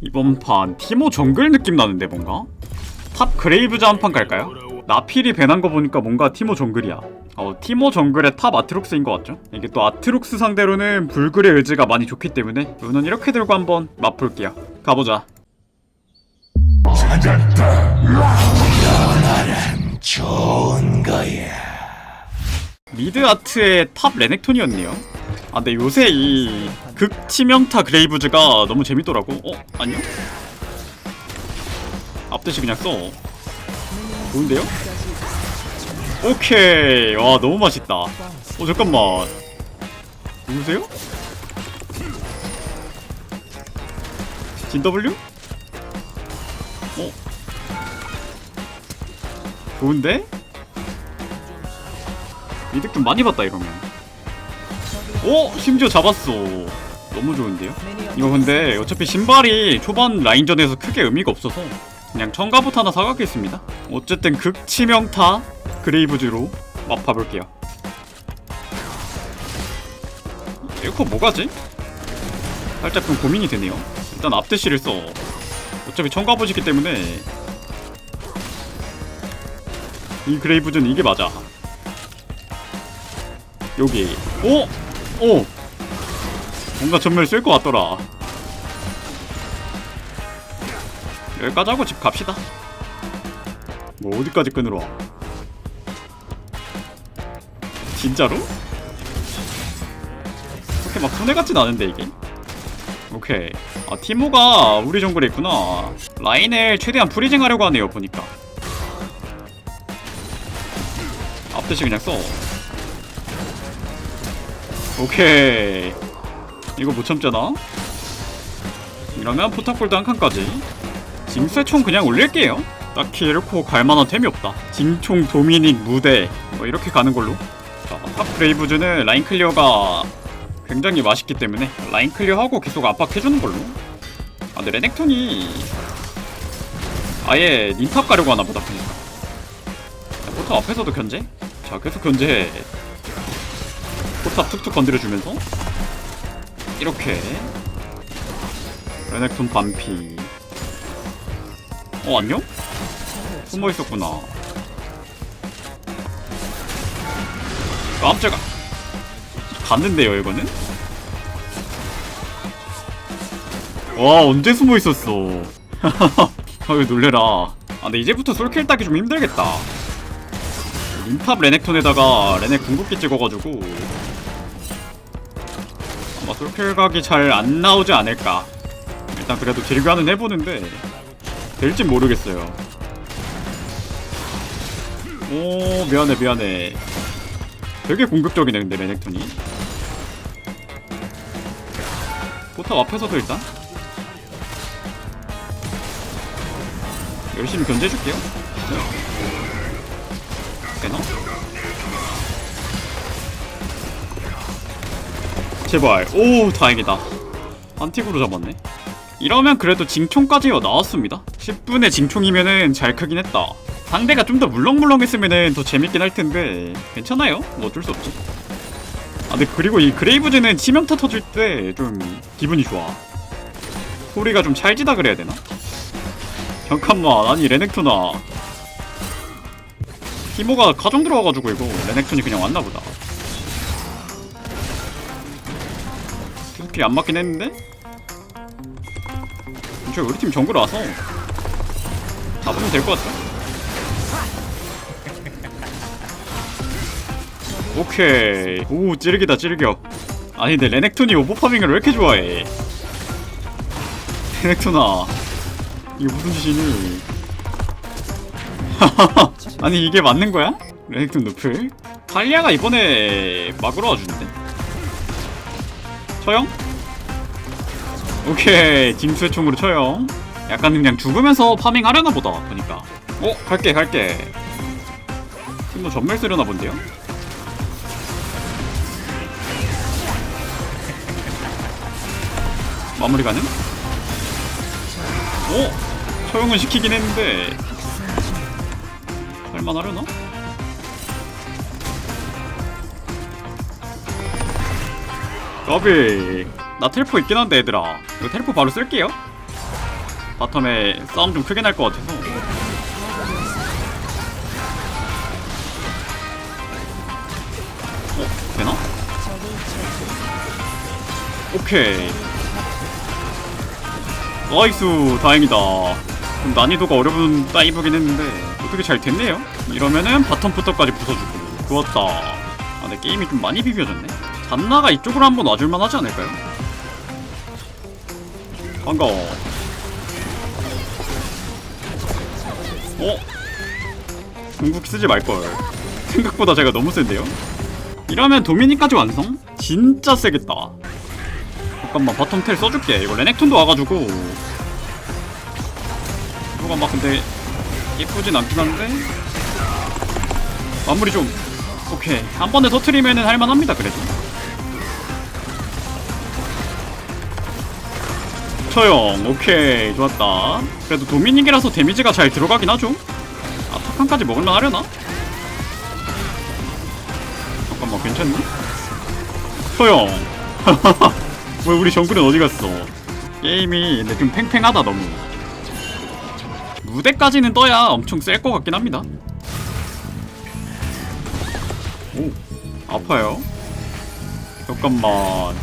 이번 판 티모 정글 느낌 나는데 뭔가? 탑 그레이브즈 한 판 갈까요? 나필이 배난 거 보니까 뭔가 티모 정글이야 어 티모 정글의 탑 아트록스인 것 같죠? 이게 또 아트록스 상대로는 불굴의 의지가 많이 좋기 때문에 저는 이렇게 들고 한번 맛볼게요 가보자 좋은 거야. 미드 아트의 탑 레넥톤이었네요. 아 근데 요새 이 극치명타 그레이브즈가 너무 재밌더라고. 어? 아니요? 앞대시 그냥 써. 좋은데요? 오케이. 와 너무 맛있다. 어 잠깐만. 누구세요? 진 W? 어? 좋은데? 이득 좀 많이 봤다 이러면 오! 심지어 잡았어 너무 좋은데요? 이거 근데 어차피 신발이 초반 라인전에서 크게 의미가 없어서 그냥 청가부터 하나 사가겠습니다 어쨌든 극치명타 그레이브즈로 맛봐볼게요 에코 뭐가지? 살짝 좀 고민이 되네요 일단 앞대시를 써 어차피 청가부지기 때문에 이 그레이브즈는 이게 맞아 여기 오! 오! 뭔가 전멸 쓸 것 같더라. 여기까지 하고 집 갑시다. 뭐 어디까지 끊으러 와? 진짜로? 그렇게 막 손해같진 않은데 이게? 오케이. 아 티모가 우리 정글에 있구나. 라인을 최대한 프리징 하려고 하네요 보니까. 앞대시 그냥 써 오케이. 이거 못 참잖아? 이러면 포탑골드 한 칸까지. 징수의 그냥 올릴게요. 딱히 이렇게 갈만한 템이 없다. 징총 도미닉 무대 뭐 이렇게 가는 걸로. 자, 탑 브레이브즈는 라인 클리어가 굉장히 맛있기 때문에 라인 클리어하고 계속 압박해주는 걸로. 아 근데 레넥톤이 아예 닌탑 가려고 하나 보다 보니까. 자, 포탑 앞에서도 견제? 자 계속 견제해 포탑 툭툭 건드려주면서 이렇게 레넥톤 반피. 어 안녕? 숨어 있었구나. 깜짝아. 갔는데요 이거는? 와 언제 숨어 있었어? 아유 놀래라. 아 근데 이제부터 솔킬 따기 좀 힘들겠다. 림탑 레넥톤에다가 레넥 궁극기 찍어가지고 아마 솔킬 각이 잘 안 나오지 않을까. 일단 그래도 딜교환은 해보는데 될진 모르겠어요. 오 미안해 미안해. 되게 공격적이네 근데 레넥톤이. 포탑 앞에서도 일단? 열심히 견제해줄게요 제발. 오 다행이다. 안틱으로 잡았네. 이러면 그래도 징총까지 나왔습니다. 10분의 징총이면은 잘 크긴 했다. 상대가 좀 더 물렁물렁했으면은 더 재밌긴 할 텐데. 괜찮아요. 뭐 어쩔 수 없지. 아 근데 그리고 이 그레이브즈는 치명타 터질 때 좀 기분이 좋아. 소리가 좀 찰지다 그래야 되나? 잠깐만 아니 레넥토나. 티모가 가정 들어와가지고 이거 레넥톤이 그냥 왔나보다 스킬이 안 맞긴 했는데? 저 우리 팀 정글 와서 잡으면 될 것 같아 오케이 오 찌르기다 찌르겨 아니 근데 레넥톤이 오버파밍을 왜 이렇게 좋아해 레넥톤아 이게 무슨 짓이니 아니 이게 맞는 거야? 레넥톤 노플? 탈리아가 이번에 막으러 와주는데 처형? 오케이 징수의 총으로 처형 약간 그냥 죽으면서 파밍 하려나 보다 보니까 어? 갈게 갈게 팀도 전멸 쓰려나 본데요? 마무리 가능? 오! 처형은 시키긴 했는데 할만하려나? 까비. 나 텔포 있긴 한데 얘들아. 이거 텔포 바로 쓸게요. 바텀에 싸움 좀 크게 날 것 같아서. 어? 되나? 오케이. 나이스. 다행이다. 좀 난이도가 어려운 다이브긴 했는데 어떻게 잘 됐네요? 이러면은 바텀부터까지 부숴주고. 좋았다. 아 근데 게임이 좀 많이 비벼졌네 잔나가 이쪽으로 한번 와줄만 하지 않을까요? 반가워. 어? 궁극기 쓰지 말걸. 생각보다 제가 너무 센데요? 이러면 도미니까지 완성? 진짜 세겠다. 잠깐만 바텀 텔 써줄게. 이거 레넥톤도 와가지고. 이거가 막 근데 예쁘진 않긴 한데. 마무리 좀. 오케이. 한 번에 터트리면은 할만합니다 그래도 처형 오케이 좋았다. 그래도 도미닉이라서 데미지가 잘 들어가긴 하죠. 아 탁한까지 먹을만 하려나? 잠깐만 괜찮니? 처형 왜 우리 정글은 어디 갔어? 게임이 근데 좀 팽팽하다 너무. 무대까지는 떠야 엄청 셀 것 같긴 합니다. 오 아파요. 잠깐만.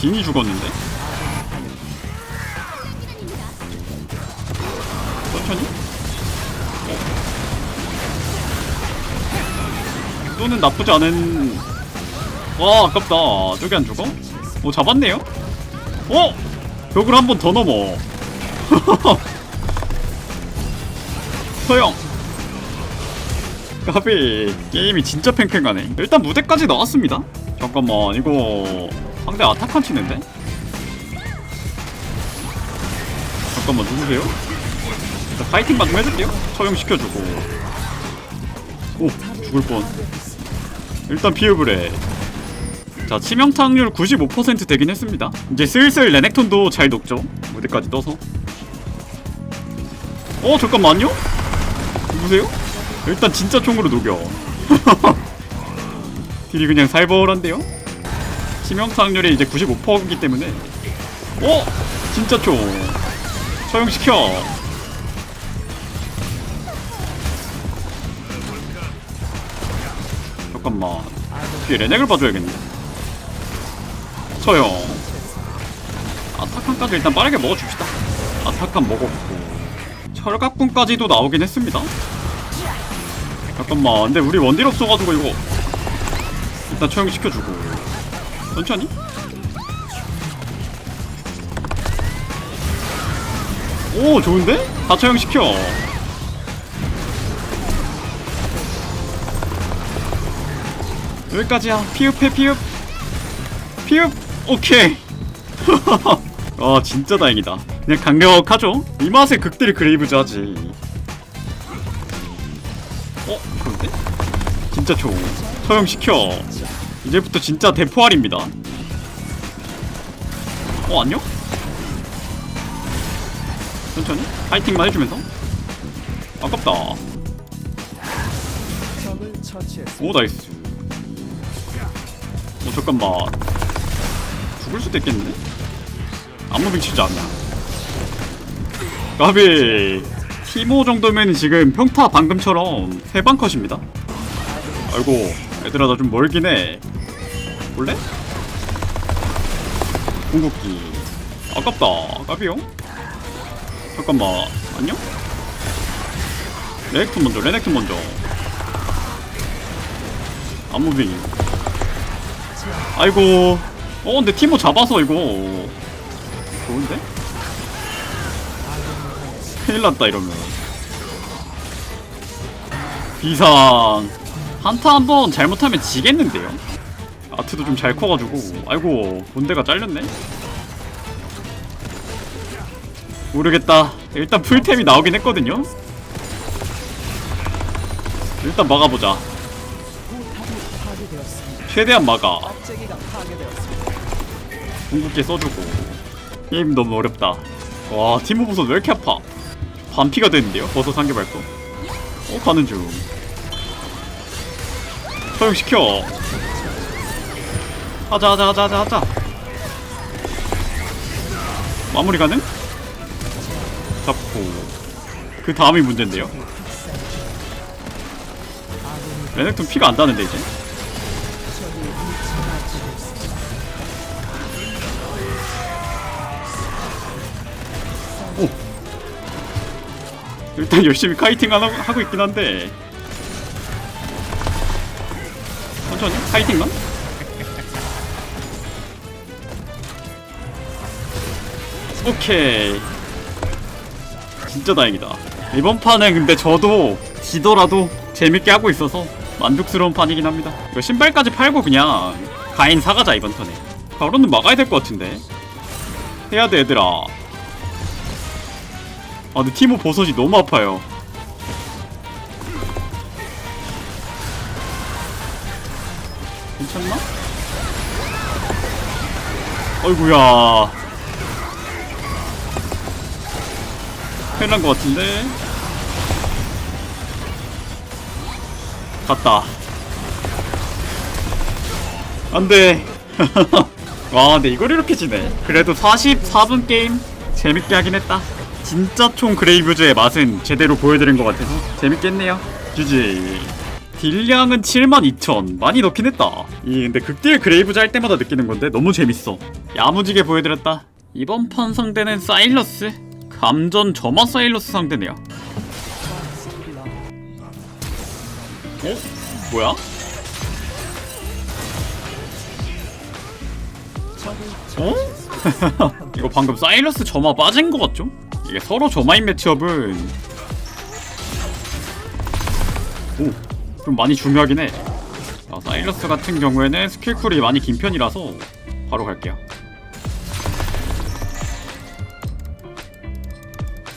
진이 죽었는데 천천히 어. 또는 나쁘지 않은 와 아깝다 저기 안 죽어? 오 잡았네요? 어? 벽을 한 번 더 넘어 소영 까비 게임이 진짜 팽팽하네 일단 무대까지 나왔습니다 잠깐만 이거 상대 아타칸 치는데? 잠깐만 누구세요? 일단 파이팅만 좀 해줄게요 처형시켜주고 오 죽을 뻔 일단 피흡을 해 자, 치명타률 95% 되긴 했습니다. 이제 슬슬 레넥톤도 잘 녹죠. 무대까지 떠서. 어, 잠깐만요? 누구세요? 일단 진짜 총으로 녹여. 딜이 그냥 살벌한데요? 치명타률이 이제 95%이기 때문에. 어? 진짜 총. 처형시켜. 잠깐만. 뒤에 레넥을 봐줘야겠네. 처형 아타칸까지 일단 빠르게 먹어줍시다. 아타칸 먹었고. 철갑군까지도 나오긴 했습니다. 잠깐만. 근데 우리 원딜 없어가지고 이거 일단 처형시켜주고. 천천히? 오 좋은데? 다 처형시켜 여기까지야. 피읍해 피읍. 피읍 오케이. 아 진짜 다행이다. 그냥 강력하죠? 이 맛에 극딜 그레이브즈 하지. 어? 그런데? 진짜 좋 처형시켜. 이제부터 진짜 대포알입니다. 어 안녕? 천천히? 파이팅만 해주면서? 아깝다. 오 나이스. 오 잠깐만. 죽을 수도 있겠는데? 아무 미치지 않나? 까비! 티모 정도면 지금 평타 방금처럼 세방 컷입니다. 아이고 얘들아 나 좀 멀긴 해. 볼래? 궁극기. 아깝다. 까비요 잠깐만. 안녕? 레넥톤 먼저 레넥톤 먼저. 안무빙 아이고 어 근데 티모 잡아서 이거 좋은데? 큰일 났다 이러면 비상 한타 한 번 잘못하면 지겠는데요? 아트도 좀 잘 커가지고 아이고 본대가 잘렸네? 모르겠다 일단 풀템이 나오긴 했거든요? 일단 막아보자 최대한 막아. 궁극기 써주고. 게임 너무 어렵다. 와 티모 버섯 왜 이렇게 아파? 반피가 되는데요? 버섯 한개 밟고 어 가는 중. 소용시켜. 하자 하자 하자 하자 하자. 마무리 가능? 잡고. 그 다음이 문제인데요. 레넥톤 피가 안 다는데 이제 일단 열심히 카이팅 하나, 하고 있긴 한데. 천천히? 카이팅만? 오케이. 진짜 다행이다. 이번 판은 근데 저도 지더라도 재밌게 하고 있어서 만족스러운 판이긴 합니다. 이거 신발까지 팔고 그냥 가인 사가자 이번 턴에. 바로는 막아야 될 것 같은데. 해야 돼 얘들아 아 근데 티모 버섯이 너무 아파요. 괜찮나? 어이구야. 큰일 난 것 같은데? 갔다. 안돼. 와 근데 이걸 이렇게 지네. 그래도 44분 게임 재밌게 하긴 했다 진짜 총 그레이브즈의 맛은 제대로 보여드린 것 같아서 재밌겠네요 GG 딜량은 72,000 많이 넣긴 했다 이 근데 극딜 그레이브즈 할 때마다 느끼는 건데 너무 재밌어 야무지게 보여드렸다 이번 판 상대는 사일러스 감전 점화 사일러스 상대네요 어? 뭐야? 어? 이거 방금 사일러스 점화 빠진 것 같죠? 이게 서로 점화인 매치업은 오, 좀 많이 중요하긴 해. 자, 사일러스 같은 경우에는 스킬쿨이 많이 긴 편이라서 바로 갈게요.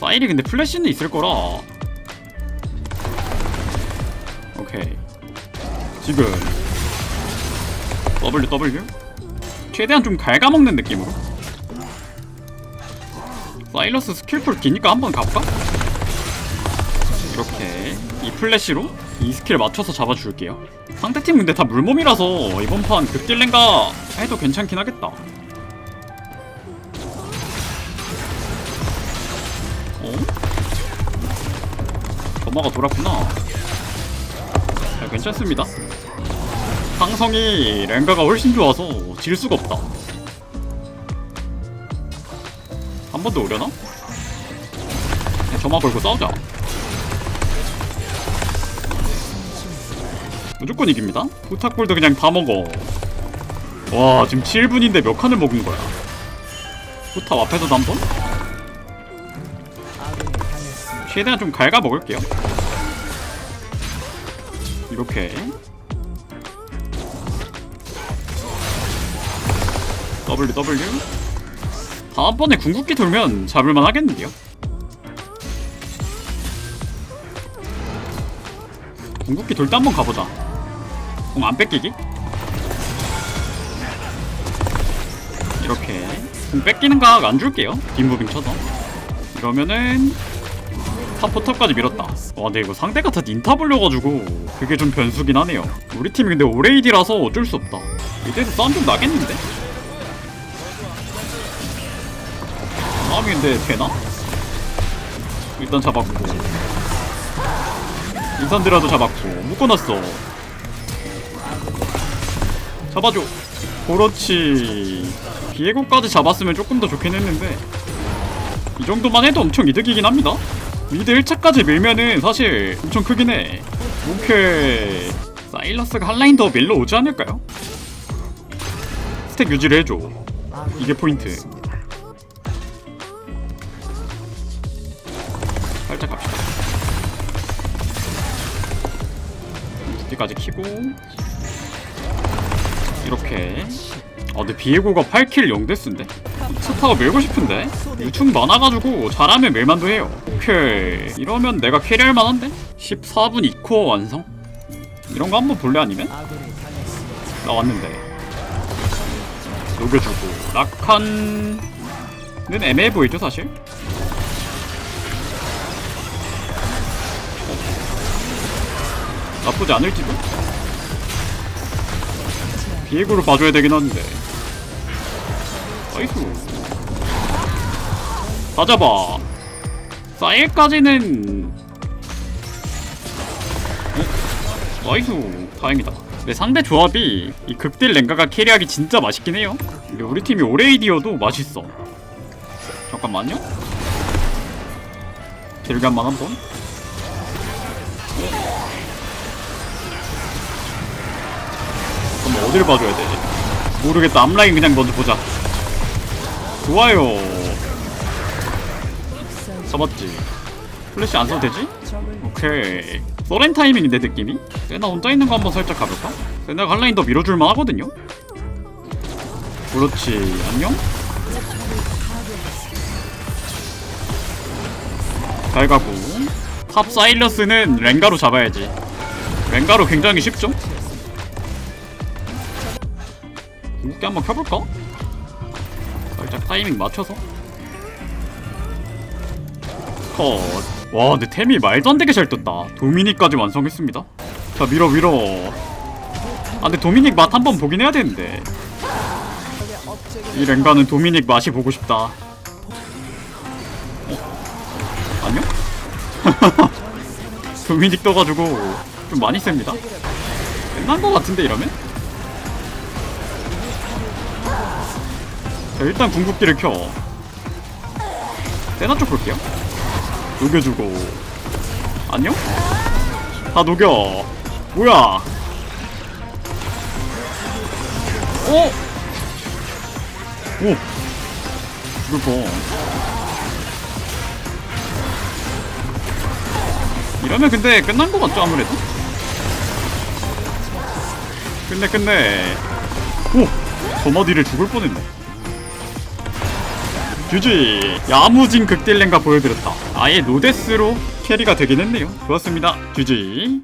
사일이 근데 플래시는 있을 거라. 오케이. 지금 W W 최대한 좀 갉아먹는 느낌으로. 사일러스 스킬풀 기니까 한번 가볼까? 이렇게 이 플래시로 이 스킬 맞춰서 잡아줄게요. 상대팀 근데 다 물몸이라서 이번 판 극딜랭가 해도 괜찮긴 하겠다. 어? 점화가 돌았구나. 자, 괜찮습니다. 상성이 랭가가 훨씬 좋아서 질 수가 없다 번 더 오려나? 그냥 점화 걸고 싸우자. 무조건 이깁니다. 부탁골도 그냥 다 먹어. 와 지금 7분인데 몇 칸을 먹은 거야? 포탑 앞에서도 한 번? 최대한 좀 갉아 먹을게요. 이렇게. W W 다음번에 궁극기 돌면 잡을만 하겠는데요? 궁극기 돌 때 한번 가보자. 공안 뺏기기? 이렇게. 공 뺏기는 각 안 줄게요. 뒷무빙 쳐서. 이러면은 탑 포탑까지 밀었다. 와 근데 이거 상대가 다 닌타 불려가지고 그게 좀 변수긴 하네요. 우리 팀이 근데 오레이디라서 어쩔 수 없다. 이때도 싸움 좀 나겠는데? 근데 되나? 일단 잡았고. 인산드라도 잡았고. 묶어놨어. 잡아줘. 그렇지. 비에고까지 잡았으면 조금 더 좋긴 했는데. 이 정도만 해도 엄청 이득이긴 합니다. 미드 1차까지 밀면은 사실 엄청 크긴 해. 오케이 사일러스가 한 라인 더 밀러 오지 않을까요? 스택 유지를 해줘. 이게 포인트 살짝 갑시다 두기까지 키고 이렇게 아 근데 비에고가 8킬 0데스인데? 스타가 밀고 싶은데? 유충 많아가지고 잘하면 밀만도 해요 오케이 이러면 내가 캐리할 만한데? 14분 2코어 완성? 이런 거 한번 볼래 아니면? 나왔는데 녹여주고 라칸은 애매해 보이죠 사실? 나쁘지 않을지도? 비에고를 봐줘야 되긴 하는데. 나이스 다 잡아 사일까지는. 어? 나이스 다행이다. 내 상대 조합이 이 극딜 랭가가 캐리하기 진짜 맛있긴 해요. 근데 우리 팀이 오레이디어도 맛있어. 잠깐만요. 딜감만 한번 그럼 어디를 봐줘야 되지? 모르겠다 앞라인 그냥 먼저 보자 좋아요 잡았지 플래시 안 써도 되지? 오케이 서렌 타이밍인데 느낌이? 세나 혼자 있는 거 한번 살짝 가볼까? 세나가 한 라인 더 밀어줄만 하거든요? 그렇지 안녕? 잘 가고 탑 사일러스는 랭가로 잡아야지 랭가로 굉장히 쉽죠? 궁극기 한번 켜볼까? 살짝 타이밍 맞춰서 컷. 와, 근데 템이 말도 안 되게 잘 떴다. 도미닉까지 완성했습니다. 자, 밀어, 밀어. 아, 근데 도미닉 맛 한번 보긴 해야 되는데. 이 랭가는 도미닉 맛이 보고 싶다. 어? 안녕? 도미닉 떠가지고 좀 많이 셉니다. 끝난 거 같은데, 이러면? 자, 일단 궁극기를 켜. 세나 쪽 볼게요. 녹여주고 안녕? 다 녹여 뭐야 어? 오 죽을 뻔 이러면 근데 끝난 거 같죠 아무래도? 끝내 끝내 오! 저마디를 죽을 뻔했네 GG 야무진 극딜랭가 보여드렸다. 아예 노데스로 캐리가 되긴 했네요. 좋았습니다 GG